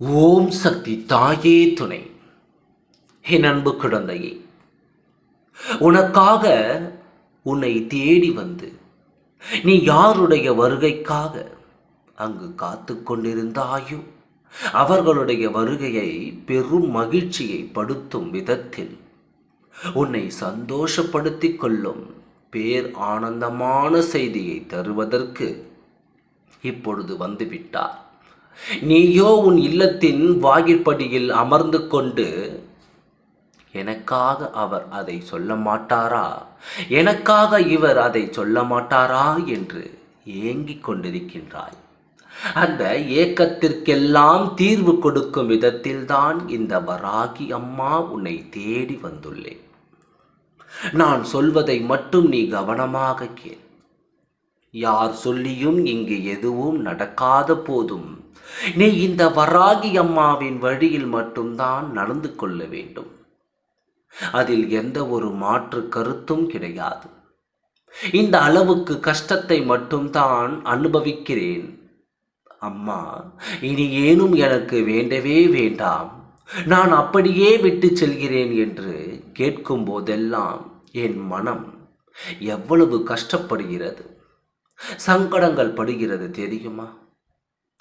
ஓம் சக்தி தாயே துணை. என் அன்பு குழந்தையே உனக்காக உன்னை தேடி வந்து நீ யாருடைய வருகைக்காக அங்கு காத்து கொண்டிருந்தாயோ? அவர்களுடைய வருகையை பெரும் மகிழ்ச்சியை படுத்தும் விதத்தில் உன்னை சந்தோஷப்படுத்திக் கொள்ளும் பேர் ஆனந்தமான செய்தியை தருவதற்கு இப்பொழுது வந்துவிட்டார். நீயோ உன் இல்லத்தின் வாயிற்படியில் அமர்ந்து கொண்டு எனக்காக அவர் அதை சொல்ல மாட்டாரா? எனக்காக இவர் அதை சொல்ல மாட்டாரா? என்று ஏங்கிக் கொண்டிருக்கின்றாய். அந்த ஏக்கத்திற்கெல்லாம் தீர்வு கொடுக்கும் விதத்தில்தான் இந்த வராகி அம்மா உன்னை தேடி வந்துள்ளேன். நான் சொல்வதை மட்டும் நீ கவனமாக கேள். யார் சொல்லியும் இங்கு எதுவும் நடக்காத போதும். நீ இந்த வராகி அம்மாவின் வழியில் மட்டும்தான் நடந்து கொள்ள வேண்டும். அதில் எந்த ஒரு மாற்று கருத்தும் கிடையாது. இந்த அளவுக்கு கஷ்டத்தை மட்டும்தான் அனுபவிக்கிறேன். அம்மா இனி ஏனும் எனக்கு வேண்டவே வேண்டாம். நான் அப்படியே விட்டு செல்கிறேன் என்று கேட்கும் போதெல்லாம் என் மனம் எவ்வளவு கஷ்டப்படுகிறது. சங்கடங்கள் படுகிறது தெரியுமா?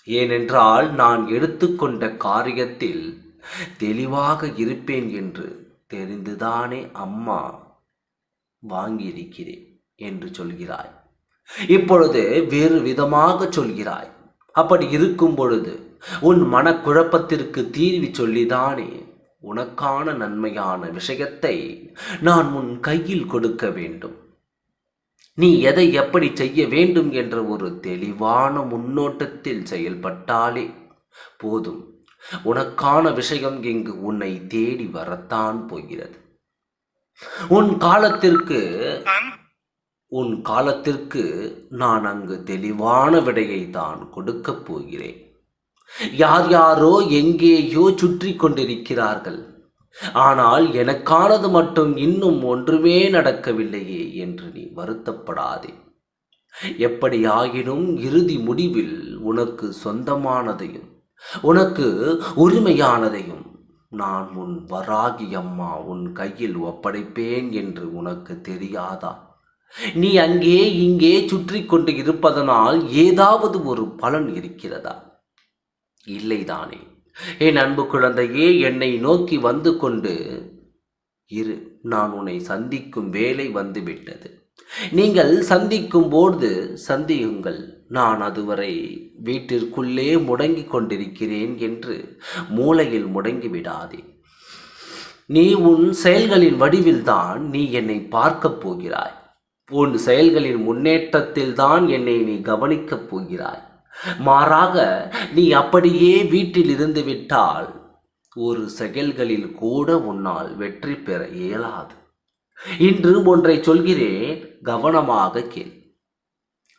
ஏனென்றால் நான் எடுத்துக்கொண்ட காரியத்தில் தெளிவாக இருப்பேன் என்று தெரிந்துதானே அம்மா வாங்கியிருக்கிறேன் என்று சொல்கிறாய். இப்பொழுது வேறு விதமாக சொல்கிறாய். அப்படி இருக்கும் பொழுது உன் மனக்குழப்பத்திற்கு தீர்வி சொல்லிதானே உனக்கான நன்மையான விஷயத்தை நான் உன் கையில் கொடுக்க வேண்டும். நீ எதை எப்படி செய்ய வேண்டும் என்ற ஒரு தெளிவான முன்னோட்டத்தில் செயல்பட்டாலே போதும். உனக்கான விஷயம் இங்கு உன்னை தேடி வரத்தான் போகிறது. உன் காலத்திற்கு உன் காலத்திற்கு நான் அங்கு தெளிவான விடையை தான் கொடுக்கப் போகிறேன். யார் யாரோ எங்கேயோ சுற்றி கொண்டிருக்கிறார்கள். ஆனால் எனக்கானது மட்டும் இன்னும் ஒன்றுமே நடக்கவில்லையே என்று நீ வருத்தப்படாதே. எப்படியாயினும் இறுதி முடிவில் உனக்கு சொந்தமானதையும் உனக்கு உரிமையானதையும் நான் உன் வராகி அம்மா உன் கையில் ஒப்படைப்பேன் என்று உனக்கு தெரியாதா? நீ அங்கே இங்கே சுற்றி கொண்டு இருப்பதனால் ஏதாவது ஒரு பலன் இருக்கிறதா? இல்லைதானே. என் அன்பு குழந்தையே என்னை நோக்கி வந்து கொண்டு இரு நான் உன்னை சந்திக்கும் வேலை வந்துவிட்டது. நீங்கள் சந்திக்கும் போது சந்தியுங்கள் நான் அதுவரை வீட்டிற்குள்ளே முடங்கி கொண்டிருக்கிறேன் என்று மூளையில் முடங்கி விடாதே. நீ உன் செயல்களின் வடிவில்தான் நீ என்னை பார்க்கப் போகிறாய். உன் செயல்களின் முன்னேற்றத்தில் தான் என்னை நீ கவனிக்கப் போகிறாய். மாறாக நீ அப்படியே வீட்டில் இருந்து விட்டால் ஒரு செயல்களில் கூட உன்னால் வெற்றி பெற இயலாது. இன்று ஒன்றை சொல்கிறேன் கவனமாக கேள்.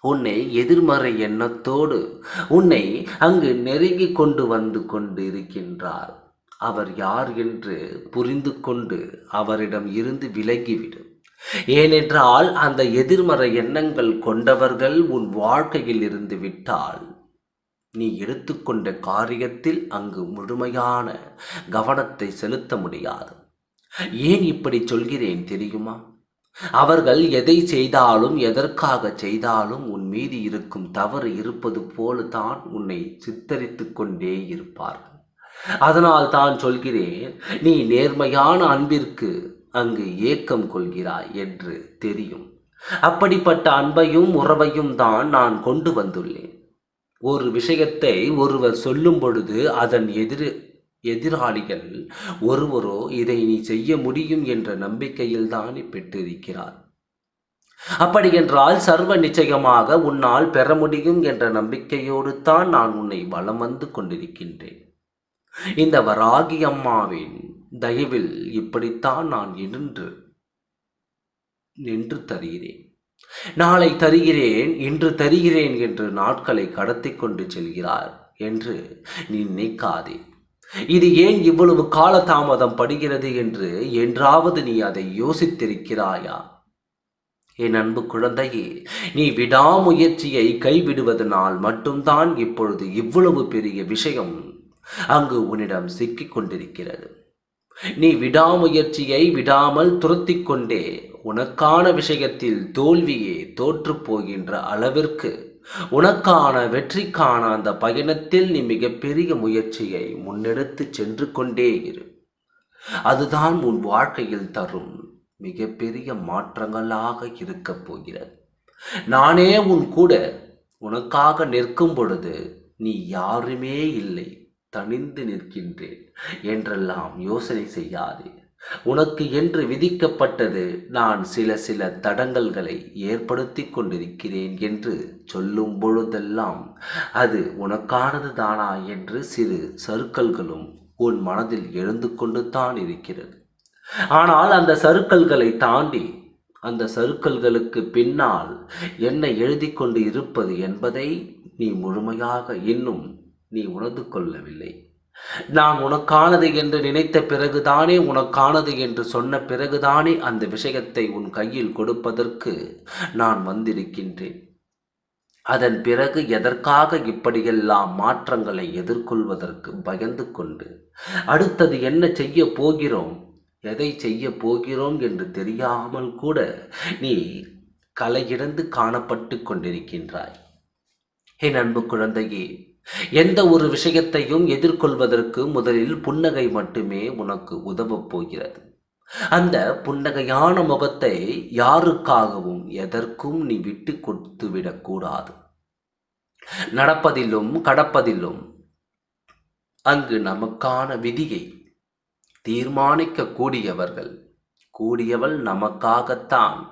உன்னை எதிர்மறை எண்ணத்தோடு உன்னை அங்கு நெருங்கி கொண்டு வந்து கொண்டு இருக்கின்றார் அவர் யார் என்று புரிந்து கொண்டு அவரிடம் இருந்து விலகிவிடும் ஏனென்றால் அந்த எதிர்மறை எண்ணங்கள் கொண்டவர்கள் உன் வாழ்க்கையில் இருந்து விட்டால் நீ எடுத்துக்கொண்ட காரியத்தில் அங்கு முழுமையான கவனத்தை செலுத்த முடியாது. ஏன் இப்படி சொல்கிறேன் தெரியுமா? அவர்கள் எதை செய்தாலும் எதற்காக செய்தாலும் உன் மீது இருக்கும் தவறு இருப்பது போல தான் உன்னை சித்தரித்து கொண்டே இருப்பார்கள். அதனால் தான் சொல்கிறேன் நீ நேர்மையான அன்பிற்கு அங்கு ஏக்கம் கொள்கிறாய் என்று தெரியும். அப்படிப்பட்ட அன்பையும் உறவையும் தான் நான் கொண்டு வந்துள்ளேன். ஒரு விஷயத்தை ஒருவர் சொல்லும் பொழுது அதன் எதிர் எதிராளிகள் ஒருவரோ இதை நீ செய்ய முடியும் என்ற நம்பிக்கையில் தான் பெற்றிருக்கிறார். அப்படி என்றால் சர்வ நிச்சயமாக உன்னால் பெற முடியும் என்ற நம்பிக்கையோடு தான் நான் உன்னை வலம் வந்து கொண்டிருக்கின்றேன். இந்த வராகி அம்மாவின் தயவில் இப்படித்தான் நான் நின்று நின்று தருகிறேன். நாளை தருகிறேன் இன்று தருகிறேன் என்று நாட்களை கடத்தி கொண்டு செல்கிறார் என்று நீ நினைக்காதே. இது ஏன் இவ்வளவு காலதாமதம் படுகிறது என்று என்றாவது நீ அதை யோசித்திருக்கிறாயா? என் அன்பு குழந்தையே நீ விடாமுயற்சியை கைவிடுவதனால் மட்டும்தான் இப்பொழுது இவ்வளவு பெரிய விஷயம் அங்கு உன்னிடம் சிக்கிக் கொண்டிருக்கிறது. நீ விடாமுயற்சியை விடாமல் துரத்தி கொண்டே உனக்கான விஷயத்தில் தோல்வியே தோற்று போகின்ற அளவிற்கு. உனக்கான வெற்றிக்கான அந்த பயணத்தில் நீ மிகப்பெரிய முயற்சியை முன்னெடுத்து சென்று கொண்டே இரு. அதுதான் உன் வாழ்க்கையில் தரும் மிகப்பெரிய மாற்றங்களாக இருக்கப் போகிறது. நானே உன் கூட உனக்காக நிற்கும் பொழுது நீ யாருமே இல்லை. தனிந்து நிற்கின்றேன். என்றெல்லாம் யோசனை செய்யாதே. உனக்கு என்று விதிக்கப்பட்டது நான் சில சில தடங்கல்களை ஏற்படுத்தி கொண்டிருக்கிறேன் என்று சொல்லும் பொழுதெல்லாம் அது உனக்கானது தானா என்று சிறு சருக்கல்களும் உன் மனதில் எழுந்து கொண்டு தான் இருக்கிறது. ஆனால் அந்த சருக்கல்களை தாண்டி அந்த சருக்கல்களுக்கு பின்னால் என்ன எழுதி கொண்டு இருப்பது என்பதை நீ முழுமையாக இன்னும் நீ உணர்ந்து கொள்ளவில்லை. நான் உனக்கானது என்று நினைத்த பிறகுதானே உனக்கானது என்று சொன்ன பிறகுதானே அந்த விஷயத்தை உன் கையில் கொடுப்பதற்கு நான் வந்திருக்கின்றேன். அதன் பிறகு எதற்காக இப்படியெல்லாம் மாற்றங்களை எதிர்கொள்வதற்கு பயந்து கொண்டு அடுத்தது என்ன செய்ய போகிறோம் எதை செய்ய போகிறோம் என்று தெரியாமல் கூட நீ கலையிழந்து காணப்பட்டு கொண்டிருக்கின்றாய். என் அன்பு குழந்தையே எந்த ஒரு விஷயத்தையும் எதிர்கொள்வதற்கு முதலில் புன்னகை மட்டுமே உனக்கு உதவப் போகிறது. அந்த புன்னகையான முகத்தை யாருக்காகவும் எதற்கும் நீ விட்டு கொடுத்து விடக்கூடாது நடப்பதிலும் கடப்பதிலும் அங்கு நமக்கான விதியை தீர்மானிக்க கூடியவர்கள் கூடியவள் நமக்காகத்தான்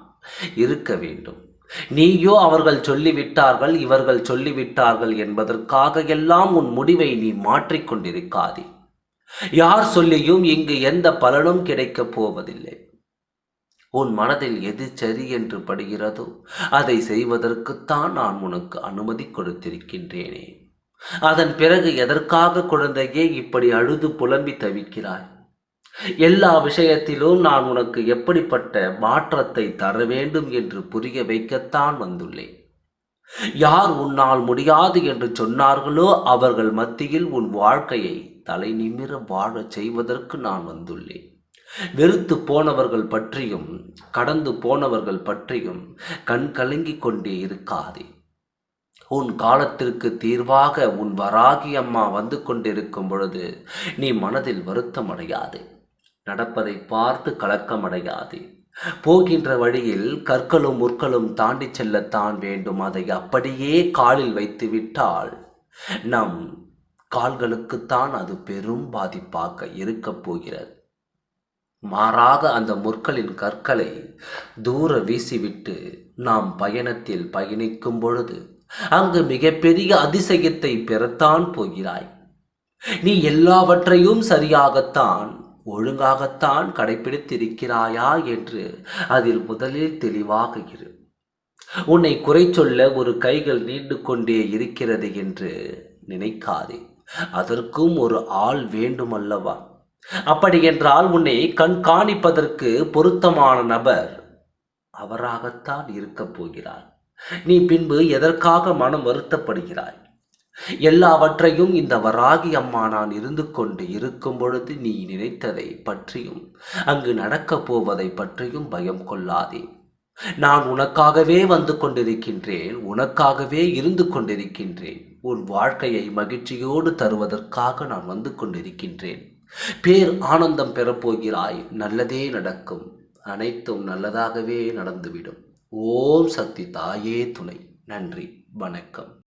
இருக்க வேண்டும். நீயோ அவர்கள் சொல்லிவிட்டார்கள் இவர்கள் சொல்லிவிட்டார்கள் என்பதற்காக எல்லாம் உன் முடிவை நீ மாற்றிக்கொண்டிருக்காதே யார் சொல்லியும் இங்கு எந்த பலனும் கிடைக்கப் போவதில்லை. உன் மனதில் எது சரி என்று படுகிறதோ அதை செய்வதற்குத்தான் நான் உனக்கு அனுமதி கொடுத்திருக்கின்றேனே. அதன் பிறகு எதற்காக குழந்தையே இப்படி அழுது புலம்பி தவிக்கிறாய்? எல்லா விஷயத்திலும் நான் உனக்கு எப்படிப்பட்ட மாற்றத்தை தர வேண்டும் என்று புரிய வைக்கத்தான் வந்துள்ளேன். யார் உன்னால் முடியாது என்று சொன்னார்களோ அவர்கள் மத்தியில் உன் வாழ்க்கையை தலை நிமிர வாழச் செய்வதற்கு நான் வந்துள்ளேன். வெறுத்து போனவர்கள் பற்றியும் கடந்து போனவர்கள் பற்றியும் கண் கலங்கி கொண்டே இருக்காதே. உன் காலத்திற்கு தீர்வாக உன் வராகி அம்மா வந்து கொண்டிருக்கும் பொழுது நீ மனதில் வருத்தம் அடையாதே நடப்பதை பார்த்து கலக்கமடையாதே. போகின்ற வழியில் கற்களும் முற்களும் தாண்டி செல்லத்தான் வேண்டும். அதை அப்படியே காலில் வைத்து விட்டால் நம் கால்களுக்குத்தான் அது பெரும் பாதிப்பாக இருக்கப் போகிறது. மாறாக அந்த முற்களின் கற்களை தூர வீசிவிட்டு நாம் பயணத்தில் பயணிக்கும் பொழுது அங்கு மிகப்பெரிய அதிசயத்தை பெறத்தான் போகிறாய். நீ எல்லாவற்றையும் சரியாகத்தான் ஒழுங்காகத்தான் கடைபிடித்திருக்கிறாயா என்று அதில் முதலில் தெளிவாக இரு. உன்னை குறை சொல்ல ஒரு கைகள் நீண்டு கொண்டே இருக்கிறது என்று நினைக்காதே. அதற்கும் ஒரு ஆள் வேண்டுமல்லவா? அப்படியென்றால் உன்னை கண்காணிப்பதற்கு பொருத்தமான நபர் அவராகத்தான் இருக்கப் போகிறார். நீ பின்பு எதற்காக மனம் வருத்தப்படுகிறாய்? எல்லாவற்றையும் இந்த வராகி அம்மா நான் இருந்து கொண்டு இருக்கும் பொழுது நீ நினைத்ததை பற்றியும் அங்கு நடக்கப் போவதை பற்றியும் பயம் கொள்ளாதே. நான் உனக்காகவே வந்து கொண்டிருக்கின்றேன் உனக்காகவே இருந்து கொண்டிருக்கின்றேன். உன் வாழ்க்கையை மகிழ்ச்சியோடு தருவதற்காக நான் வந்து கொண்டிருக்கின்றேன். பேர் ஆனந்தம் பெறப்போகிறாய் நல்லதே நடக்கும். அனைத்தும் நல்லதாகவே நடந்துவிடும். ஓம் சக்தி தாயே துணை. நன்றி வணக்கம்.